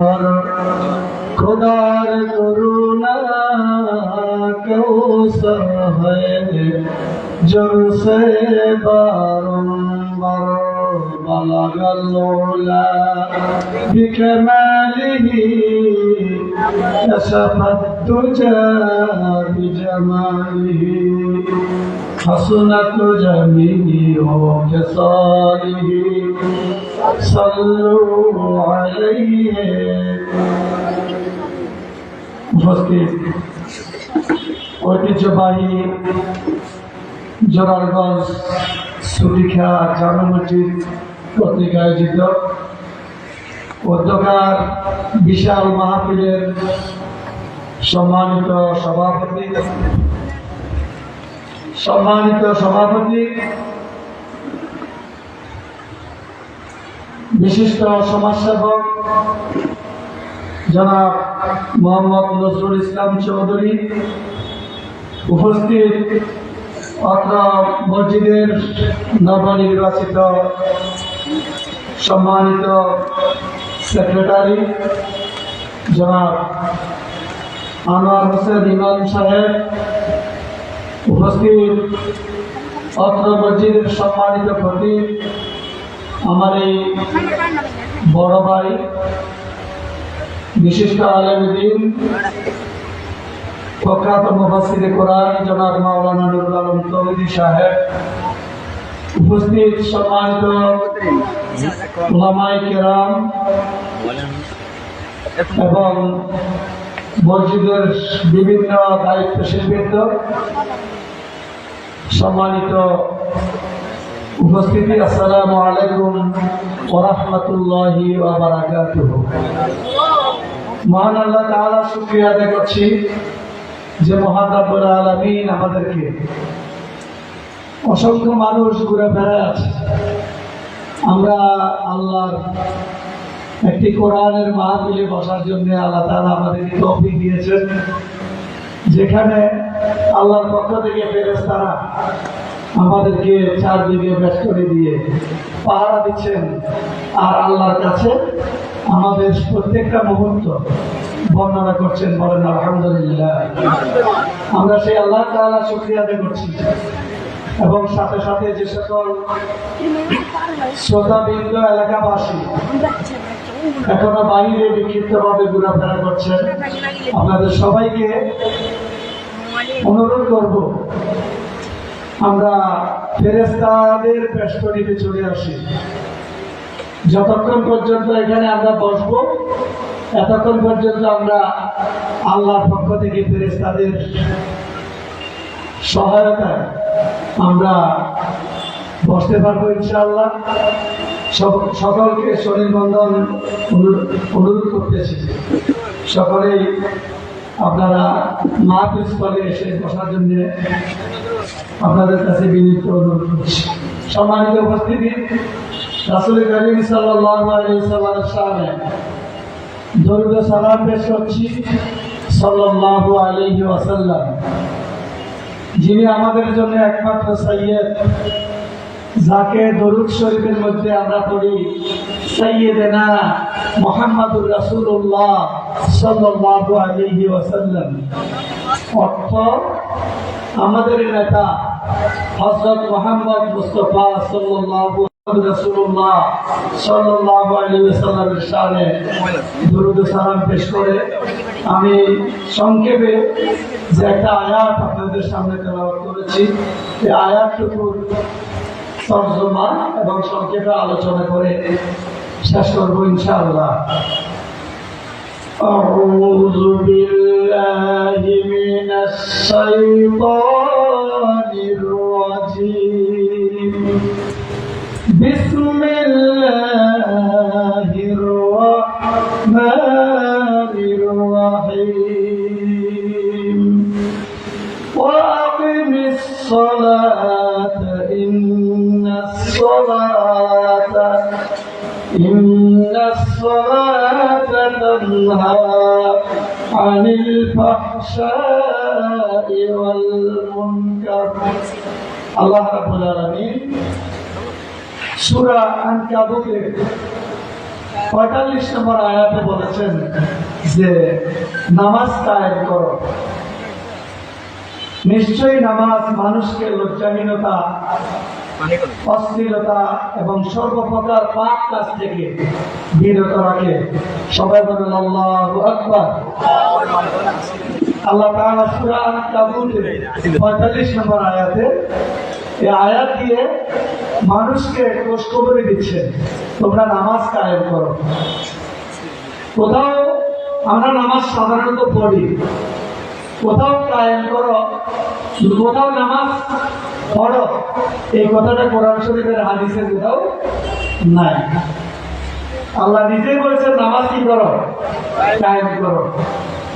और खुदार करुणा क्यों सहय जब से बारंबार बलग लोला बिकमालिही कसबत तुझा बिजमालिही हसनत जमीनी हो कसलिही ঐতিহ্যবাহী জোরারগঞ্জ সুলিখা জামা মসজিদ কর্তৃক আয়োজিত অধ্যকার বিশাল মাহফিলের সম্মানিত সভাপতি। সম্মানিত সভাপতি বিশিষ্ট সমাজসেবক জনাব মোহাম্মদ নজরুল ইসলাম চৌধুরী উপস্থিত অত্র মসজিদের নবনির্বাচিত সম্মানিত সেক্রেটারি জনাব আনোয়ার হোসেন ইমাম সাহেব উপস্থিত অত্র মসজিদের সম্মানিত খতিব আমার এই বড় ভাই, বিশিষ্ট আলমদিন প্রখ্যাত মুফাসিরে কোরআন, জনাব মাওলানা নুরুল আলম তৌহিদি সাহেব, উপস্থিত সম্মানিত ওলামাই কেরাম এবং মসজিদের বিভিন্ন দায়িত্বশীলবৃন্দ সম্মানিত উপস্থিতি, আসসালামু আলাইকুম ওরহমতুল্লাহি মহান আল্লাহ তাআলা শুকরিয়া আদায় করছি যে মহান আলামিন আমাদেরকে অসংখ্য মানুষ ঘুরে বেড়ায় আছে। আমরা আল্লাহর একটি কোরআনের মাহফিলে বসার জন্য আল্লাহ তাআলা আমাদেরকে তৌফিক দিয়েছেন। যেখানে আল্লাহর পক্ষ থেকে ফেরেশতারা আমাদেরকে চারদিকে করে দিয়ে পাহারা দিচ্ছেন। আর আল্লাহর কাছে আমাদের প্রত্যেকটা মুহূর্ত বর্ণনা করছেন, বলেন, আলহামদুলিল্লাহ। আমরা সেই আল্লাহ তাআলা শুকরিয়া আদায় করছি। এবং সাথে সাথে যে সকল শ্রোতাবৃন্দ, এলাকাবাসী এখনও বাইরে বিক্ষিপ্তভাবে ঘোরাফেরা করছেন, আপনাদের সবাইকে অনুরোধ করব আমরা ফেরেস্তাদের পেশকরিতে চলে আসি। যতক্ষণ পর্যন্ত এখানে আমরা বসব, এতক্ষণ পর্যন্ত আমরা আল্লাহর পক্ষ থেকে ফেরেস্তাদের সহায়তায় আমরা বসতে পারব ইনশাআল্লাহ। সক- সকলকে শরীর বন্ধন অনুরোধ অনুরোধ করতেছি। সকলেই আপনারা মাহফিল স্থলে এসে বসার জন্য আপনাদের কাছে বিনীত অনুরোধ করছি। সম্মানিত উপস্থিতি, রাসুল করিম সাল্লামের সামনে দরুদ সালাম ওয়াসাল্লাম। যিনি আমাদের জন্য একমাত্র সাইয়্যেদ যাকে দরুদ শরীফের মধ্যে আমরা পড়ি সাইয়্যেদেনা মুহাম্মাদুর রাসূলুল্লাহ সাল্লাল্লাহু আলাইহি ওয়াসাল্লাম। অর্থ আমাদের নেতা হযরত মুহাম্মদ মুস্তাফা সাল্লাল্লাহু রাসূলুল্লাহ সাল্লাল্লাহু আলাইহি ওয়াসাল্লামের শানে দরুদ ও সালাম পেশ করে আমি সংক্ষেপে যে একটা আয়াত আপনাদের সামনে তেলাওয়াত করেছি এই আয়াতটুকুর তর্জমা এবং সংক্ষেপে আলোচনা করে শেষ করবো ইনশাআল্লাহ أعوذ بالله من الشيطان الرجيم. بسم الله الرحمن الرحيم. وأقم الصلاة إن الصلاة إن الصلاة تنهى. عن الفحشاء والمنكر الله رب العالمين سورة আনকাবুতের পঁয়তাল্লিশ নম্বর আয়াতে বলেছেন যে নামাজ কায়েম করো নিশ্চয়ই নামাজ মানুষকে লজ্জাহীনতা অশ্লীলতা এবং সর্বপ্রকার পাপ কাজ থেকে বিরত রাখে। সবাই বলেন, আল্লাহু আকবার। আল্লাহ তাআলা সূরা আন-কাবুতের 45 নম্বর আয়াতে এই আয়াত দিয়ে মানুষকে খুশখবরি দিচ্ছেন, তোমরা নামাজ কায়েম করো। কোথাও আমরা নামাজ সাধারণত পড়ি, কোথাও কায়েম করো, কোথাও নামাজ পড়ো। এই কথাটা কোরআন শরীফের হাদিসে কোথাও নাই। আল্লাহ নিজেই বলেছেন, নামাজ কি করো? কায়েম করো।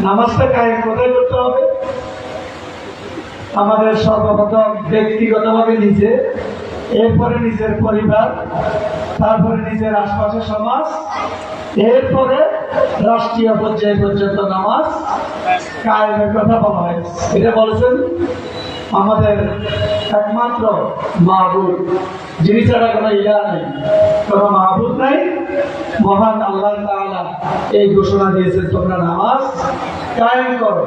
নামাজটা কায়েম কোথায় করতে হবে? আমাদের সর্বপ্রথম ব্যক্তিগতভাবে নিজে, এরপরে নিজের পরিবার, তারপরে নিজের আশপাশের সমাজ, এরপরে রাষ্ট্রীয় পর্যায়ে পর্যন্ত নামাজ কায়েমের কথা বলা হয়। এটা বলেছেন আমাদের একমাত্র মাহবুব, যিনি ছাড়া কোনো ইয়া নেই। কোনো মাহবুব নাই। মহান আল্লাহ তাআলা এই ঘোষণা দিয়েছেন, তোমরা নামাজ কায়েম করো।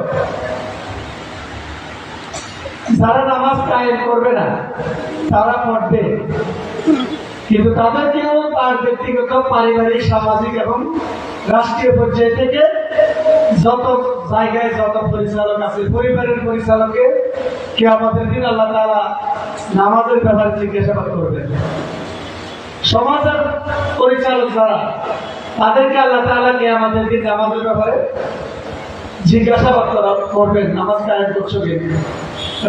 যারা নামাজ কায়েম করবে না, তারা পড়বে। কিন্তু তাদেরকেও তার ব্যক্তিগত, পারিবারিক, সামাজিক এবং রাষ্ট্রীয় পর্যায় থেকে যত জায়গায় যত পরিচালক আছে, পরিবারের পরিচালকে কে আমাদের দিন আল্লাহ তারা নামাজের ব্যাপারে জিজ্ঞাসাবাদ করবেন। সমাজের পরিচালক যারা, তাদেরকে আল্লাহ তালা কে আমাদের দিন নামাজের ব্যাপারে জিজ্ঞাসাবাদ করা করবেন। নামাজ কায়েম করছ কিনা?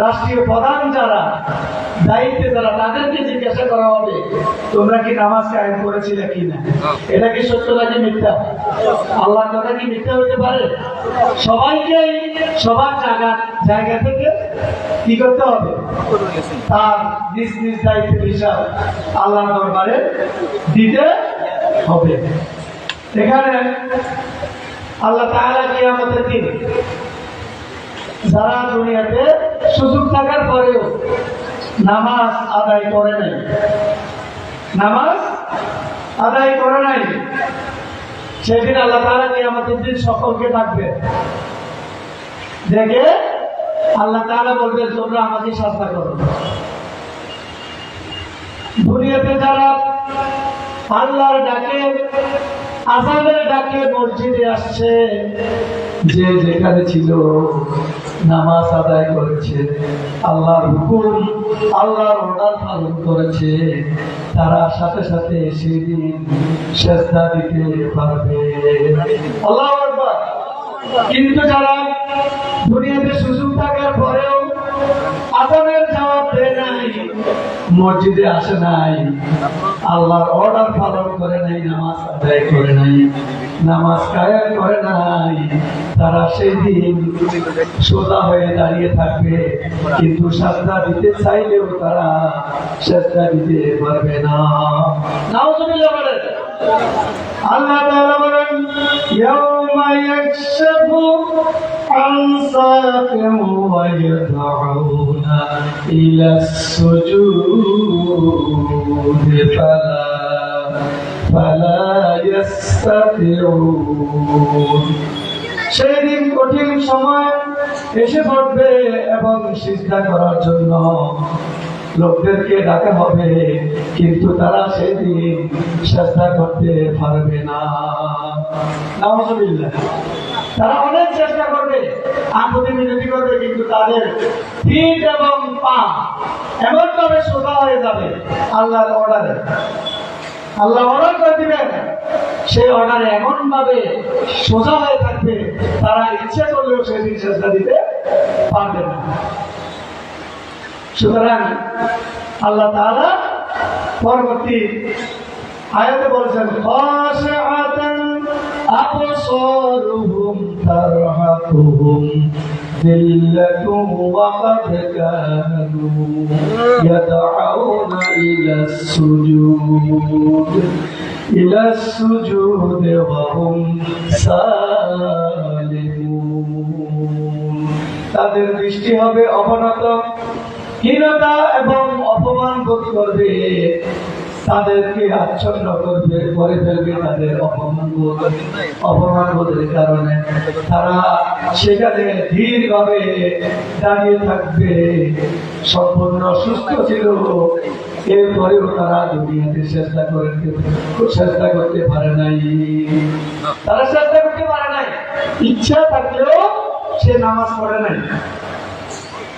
রাষ্ট্রীয় প্রধান যারা, দায়িত্বে যারা তাদেরকে জিজ্ঞাসা করা হবে, তোমরা কি নামাজ কায়েম করেছিলে কিনা? এটা কি সত্য নাকি মিথ্যা? আল্লাহ কথা কি মিথ্যা হতে পারে? সবাইকে সবার জায়গা জায়গা থেকে কি করতে হবে? তার নিজ নিজ দায়িত্বের হিসাব আল্লাহ দরবারে দিতে হবে। এখানে আল্লাহ তাআলা কি আমাদের দিন যারা দুনিয়াতে সুযোগ থাকার পরেও নামাজ আদায় করে নাই। নামাজ আদায় করে নাই। সেদিন আল্লাহ তারা কি আমাদের দিন সকলকে ডাকবে। দেখে আল্লাহ তারা বলবেন তোমরা আমাকে শাস্তা করো দুনিয়াতে যারা আল্লাহর ডাকে আজানের ডাকে মসজিদে আসছে, যে যেখানে ছিল নামাজ আদায় করেছে, আল্লাহর হুকুম, আল্লাহর অর্ডার পালন করেছে, তারা সাথে সাথে সেদিন চেষ্টা দিতে পারবে আল্লাহ। কিন্তু যারা দুনিয়াতে সুযোগ থাকার পরেও আদানের জবাব দেয় নাই মসজিদে আসে নাই। আল্লাহর অর্ডার পালন করে নাই, নামাজ আদায় করে নাই, নামাজ কায়েম করে নাই। তারা সেই দিন সোজা হয়ে দাঁড়িয়ে থাকবে, কিন্তু সাজদা দিতে চাইলেও তারা সাজদা দিতে পারবে না। আল্লাহ ফালা ফালা ইয়াস্তাতিউন সেই দিন কঠিন সময় এসে পড়বে এবং সিজদা করার জন্য লোকদেরকে ডাকা হবে, কিন্তু তারা সেদিন চেষ্টা করতে পারবে না নাউজুবিল্লাহ। তারা অনেক চেষ্টা করবে আকুতি মিনতি করবে, কিন্তু তাদের পিঠ এবং পা এমন ভাবে সোজা হয়ে যাবে আল্লাহর অর্ডারে আল্লাহ অর্ডার করে দিবেন। সেই অর্ডারে এমন ভাবে সোজা হয়ে থাকবে, তারা ইচ্ছে করলেও সেদিন চেষ্টা দিতে পারবে না। সুতরাং আল্লাহ তাআলা পরবর্তী আয়াতে বলেছেন যিল্লাতুন ওয়া কাদ কানু ইয়াদউনা ইলা সুজুদ ইলা সুজুদ ওয়া হুম সালিমুন তাদের দৃষ্টি হবে অবনত, হীনতা এবং অপমান বোধ করবে। তাদেরকে আচ্ছন্ন করবে, করে ফেলবে তাদের অপমান অপমান বোধের কারণে। তারা সেখানে ধীরভাবে দাঁড়িয়ে থাকবে। সম্পূর্ণ সুস্থ ছিল। এরপরেও তারা দুনিয়াতে চেষ্টা করতে চেষ্টা করতে পারে নাই। তারা চেষ্টা করতে পারে নাই। ইচ্ছা থাকলেও সে নামাজ পড়ে নাই।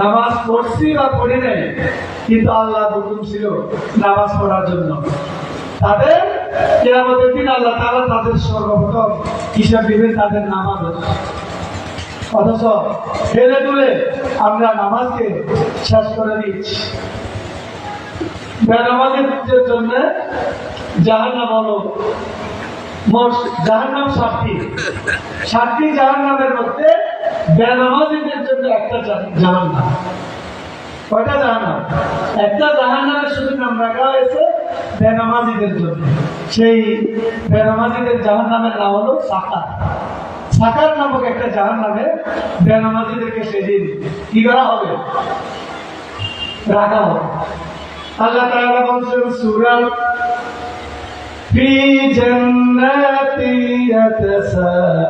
নামাজ পড়ছি বা পড়ি নাই, কিন্তু আল্লাহ হুকুম ছিল নামাজ পড়ার জন্য। তাদের কেরামতের দিন আল্লাহ তাআলা তাদের সর্বপ্রথম হিসাব দিবেন তাদের নামাজ অথচ ফেলে তুলে আমরা নামাজকে শেষ করে দিচ্ছি। বেনামাজের জন্য জাহান্নাম হলো মোট জাহান্নাম সাতটি। সাতটি জাহান্নামের মধ্যে বেনামাজিদের জন্য একটা জাহান্নাম কয়টা জাহান্নাম একটা জাহান্নামের শুধু নাম রাখা হয়েছে বেনামাজিদের জন্য সেই বেনামাজিদের জাহান্নামের নাম হলো সাকার সাকার নামক একটা জাহান্নামে বেনামাজিদেরকে সেদিন কি করা হবে রাখা হবে আল্লাহ তাআলা বলছেন সূরা في جنات يتساءلون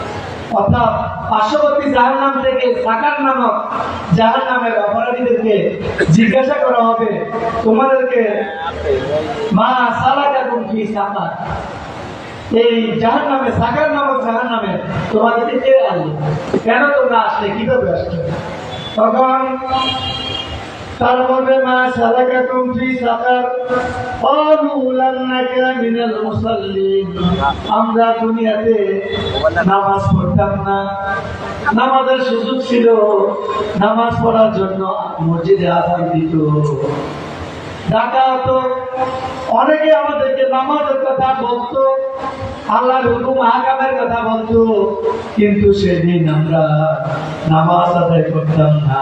অর্থাৎ পার্শ্ববর্তী জাহান নাম থেকে সাকার নামক জাহান নামের অপরাধীদেরকে জিজ্ঞাসা করা হবে, তোমাদেরকে মা সালাকা কুমফি সাকার। এই জাহান নামে, সাকার নামক জাহান নামে তোমাদেরকে কে আনলো কেন তোমরা আসলে কীভাবে আসলে তখন তারা মা সালাকাকুম ফি সাকার। ক্বালু লাম নাকা মিনাল মুসাল্লিন। আমরা দুনিয়াতে নামাজ পড়তাম না। নামাজের সুযোগ ছিল। নামাজ পড়ার জন্য মসজিদে আজান দিত। ডাকা হতো অনেকে আমাদেরকে নামাজের কথা বলতো। আল্লাহর হুকুম আহকামের কথা বলতো। কিন্তু সেদিন আমরা নামাজ আদায় করতাম না।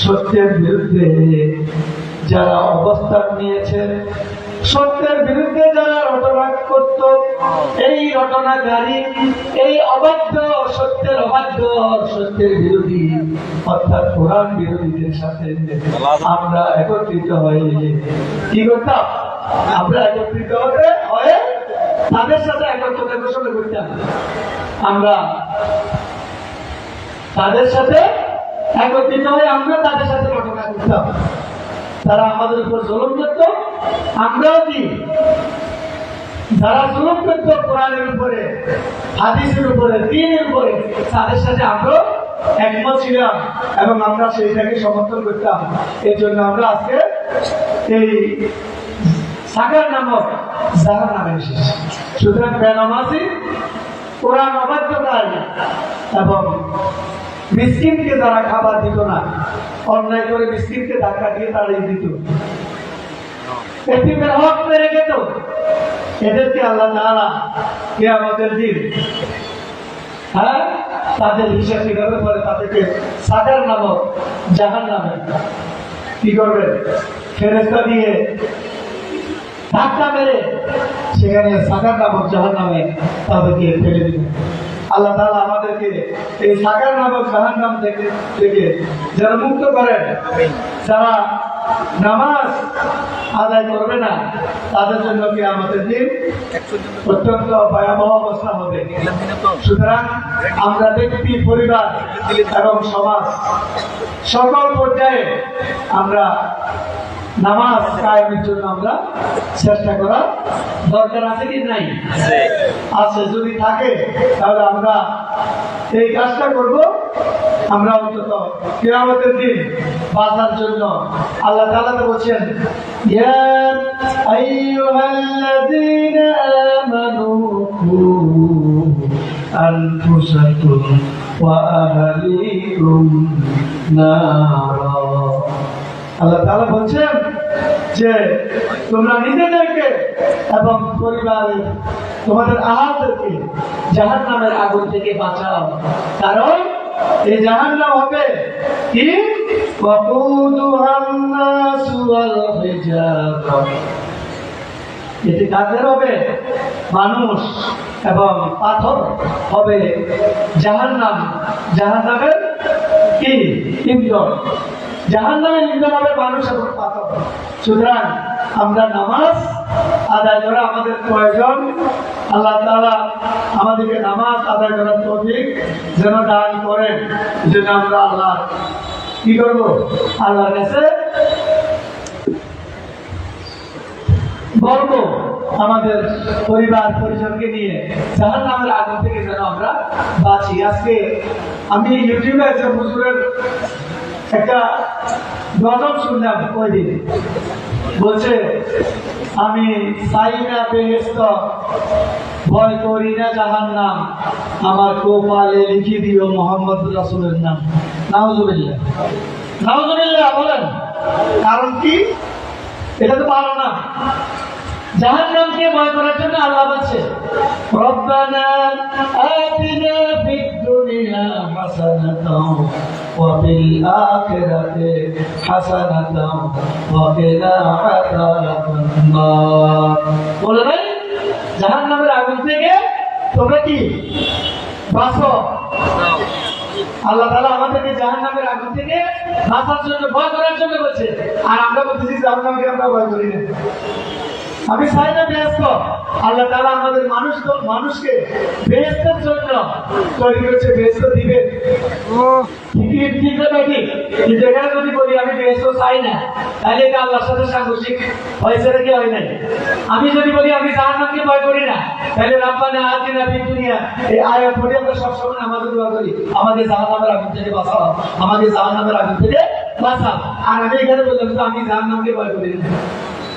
সত্যের বিরুদ্ধে যারা অবস্থান নিয়েছে, সত্যের বিরুদ্ধে যারা রটনা করত, এই রটনাকারী এই অবাধ্য সত্যের অবাধ্য সত্যের বিরোধী, অর্থাৎ কোরআন বিরোধীদের সাথে আমরা একত্রিত হয়ে কি করতাম? আমরা একত্রিত হতে হয়ে তাদের সাথে একত্রতা ঘোষণা করতাম। আমরা তাদের সাথে একত্রিত হয়ে আমরা তাদের সাথে ঘটনা করতাম তারা আমাদের উপর জুলুম করত, আমরাও কি? যারা জুলুম করত কোরআনের উপরে, হাদিসের উপরে, দিনের উপরে, তাদের সাথে আমরা একমত ছিলাম এবং আমরা সেইটাকে সমর্থন করতাম। এর জন্য আমরা আজকে এই সাগার নামক জাহার নামে এসেছি। সুতরাং বেনামাজি কোরআন অবাধ্যকারী এবং মিসকিনকে তারা খাবার দিত না, অন্যায় করে মিসকিনকে ধাক্কা দিয়ে তাড়িয়ে দিত। মেরে এদেরকে হ্যাঁ তাদের তাদেরকে সাদার নামক নামে কি দিয়ে ধাক্কা মেরে সেখানে সাকার নামক জাহান নামে তাদেরকে ফেলে দিবেন আল্লাহ আমাদেরকে এই সাকার নামক জাহান নাম থেকে থেকে যারা মুক্ত করেন যারা নামাজ আদায় করবে না তাদের জন্য কি আমাদের দিন অত্যন্ত ভয়াবহ অবস্থা হবে। সুতরাং আমরা ব্যক্তি পরিবার এবং সমাজ সকল পর্যায়ে আমরা নামাজ কায়েমের জন্য আমরা চেষ্টা করা দরকার আছে কি নাই? আছে। যদি থাকে তাহলে আমরা এই কাজটা করব। আমরা অন্তত কিরামতের দিন বাঁচার জন্য আল্লাহ তাআলা তো বলছেন ইয়া আইয়ুহাল্লাযীনা আমানু আল্লাহ তারা বলছেন যে তোমরা নিজেদেরকে এবং পরিবারের তোমাদের আহাতকে জাহান নামের আগুন থেকে বাঁচাও। কারণ এই জাহান নাম হবে কি? এটি কাদের হবে? মানুষ এবং পাথর হবে জাহান নাম জাহান নামের কি? ইন্ধন। মানুষ সুতরাং আমরা নামাজ আদায় আমাদের আল্লাহ আমাদেরকে নামাজ আদায় করেন। আল্লাহ আমাদের পরিবার পরিজনকে নিয়ে জাহান নামের আগুন থেকে যেন আমরা বাঁচি। আজকে আমি ইউটিউবে একজন একটা গজব শুনলাম ওই দিন বলছে, আমি চাই না বেহেস্ত, ভয় করি না জাহান নাম আমার কোপালে লিখে দিও মোহাম্মদ রাসুলের নাম। নাউজুবিল্লাহ। নাউজুবিল্লাহ বলেন। কারণ কি? এটা তো পারো না। জাহান নামকে ভয় করার জন্য আল্লাহ বলছে, রব্বানা আতিনা ফিদ দুনিয়া হাসানাতাও ওয়া ফিল আখিরাতি হাসানাতাও ওয়া কিনা আযাবান নার বলে ভাই জাহান নামের আগুন থেকে তোমরা কি বাঁচো? আল্লাহ তাআলা আমাদেরকে জাহান্নামের আগুন থেকে বাঁচার জন্য, ভয় করার জন্য বলছে। আর আমরা বলতেছি, জাহান্নামকে আমরা ভয় করি না। আমি চাই না ব্যস্ত আল্লাহ তাআলা আমাদের মানুষ মানুষকে বেহেস্তের জন্য তৈরি করেছে বেহেস্ত দিবে না যদি বলি আমি বেহেস্ত চাই না তাহলে এটা আল্লাহর সাথে সাংঘর্ষিক হয়েছে নাকি হয় নাই? আমি যদি বলি আমি জাহান্নামকে ভয় করি না তাহলে রাব্বানা আতিনা ফিদ দুনিয়া। এই আয়াত পড়ে আমরা সবসময় আমাদের দোয়া করি। আমাকে জাহান্নামের আগুন থেকে বাঁচাও। আমাকে জাহান্নামের আগুন থেকে বাঁচাও। আর আমি এখানে বললাম আমি জাহান্নামকে ভয় করি না।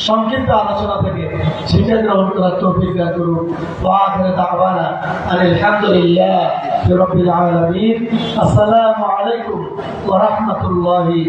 সংক্ষিপ্ত আলোচনা থেকে শিক্ষা গ্রহণ করার তৌফিক দান করুন। আলহামদুলিল্লাহ আসসালামু আলাইকুম রাহমাতুল্লাহি